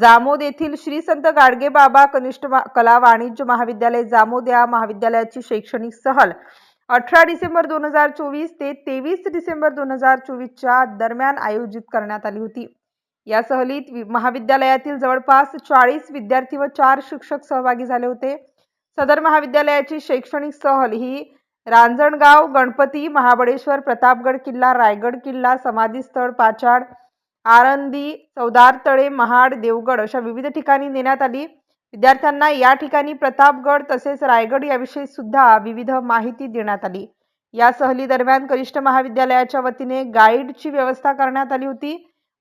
जामोद येथील श्री संत गाडगे बाबा कनिष्ठ कला वाणिज्य महाविद्यालय जामोद या महाविद्यालयाची शैक्षणिक सहल अठरा डिसेंबर दोन हजार चोवीस ते तेवीस डिसेंबर दोन हजार चोवीसच्या दरम्यान आयोजित करण्यात आली होती. या सहलीत महाविद्यालयातील जवळपास चाळीस विद्यार्थी व चार शिक्षक सहभागी झाले होते. सदर महाविद्यालयाची शैक्षणिक सहल ही रांजणगाव गणपती महाबळेश्वर प्रतापगड किल्ला रायगड किल्ला समाधीस्थळ पाचाड आळंदी चौदारतळे महाड देवगड अशा विविध ठिकाणी नेण्यात आली. विद्यार्थ्यांना या ठिकाणी प्रतापगड तसेच रायगड याविषयी सुद्धा विविध माहिती देण्यात आली. या सहली दरम्यान कनिष्ठ महाविद्यालयाच्या वतीने गाईडची व्यवस्था करण्यात आली होती.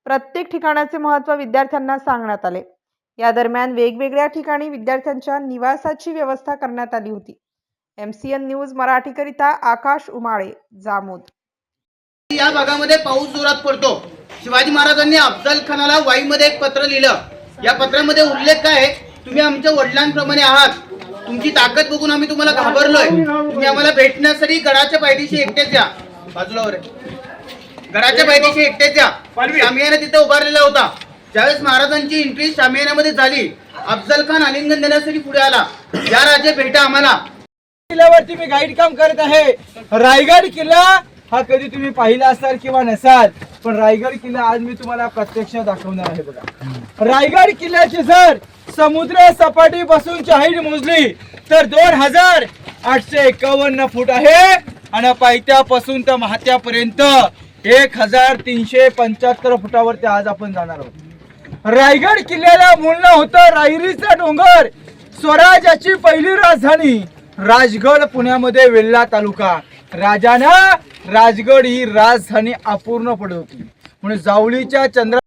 प्रत्येक ठिकाणाचे महत्त्व विद्यार्थ्यांना सांगण्यात आले. या दरम्यान वेगवेगळ्या ठिकाणी विद्यार्थ्यांच्या निवासाची व्यवस्था करण्यात आली होती. एम सी एन न्यूज मराठीकरिता आकाश उमाळे जामोद. या भागामध्ये पाऊस जोरात पडतो. शिवाजी महाराजांनी अफजल खानाला वाईमध्ये एक पत्र लिहिलं. या पत्रामध्ये उल्लेख काय आहे? तुम्ही आमच्या वडिलांप्रमाणे आहात. तुमची ताकद बघून आम्ही तुम्हाला घाबरलोय. तुम्ही आम्हाला भेटण्यासाठी गडाच्या पायथीशी एकटेच या बाजूला. गडाच्या पायथीशी एकटेच या शामियाना तिथे उभारलेला होता. ज्यावेळेस महाराजांची एंट्री शामियानामध्ये झाली अफजल खान आलिंगन देण्यासाठी पुढे आला. या राजे भेटा आम्हाला. किल्ल्यावरती मी गाईड काम करत आहे. रायगड किल्ला हा कधी तुम्ही पाहिला असाल किंवा नसाल पण रायगड किल्ला आज मी तुम्हाला प्रत्यक्ष दाखवणार आहे बघा. रायगड किल्ल्याची जर समुद्र सपाटीपासूनची हाईट मोजली तर दोन हजार आठशे एकावन्न फूट आहे. आणि पायथ्यापासून तर महात्यापर्यंत एक हजार तीनशे पंच्याहत्तर फुटावरती आज आपण जाणार आहोत. रायगड किल्ल्याला बोलणं होतं रायरीचा डोंगर स्वराज्याची पहिली राजधानी राजगड पुण्यामध्ये वेल्ला तालुका. राजानं राजगड ही राजधानी अपूर्ण पडत होती. म्हणून जावळीच्या चंद्र